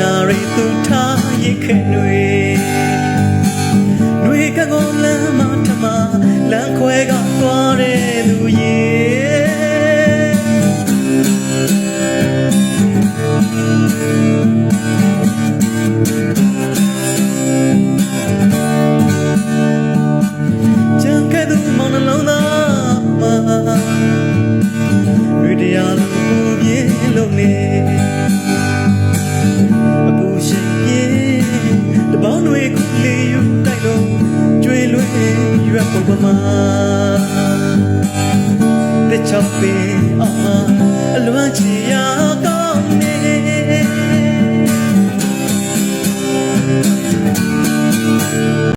နာရီသူထားရဲ့ခက်တွေနှွေကကုန်လမ်းမထမလမ်းခွဲကသွားတဲ့သူရဲ့လုံးနေ ရွက်ပုံပမာ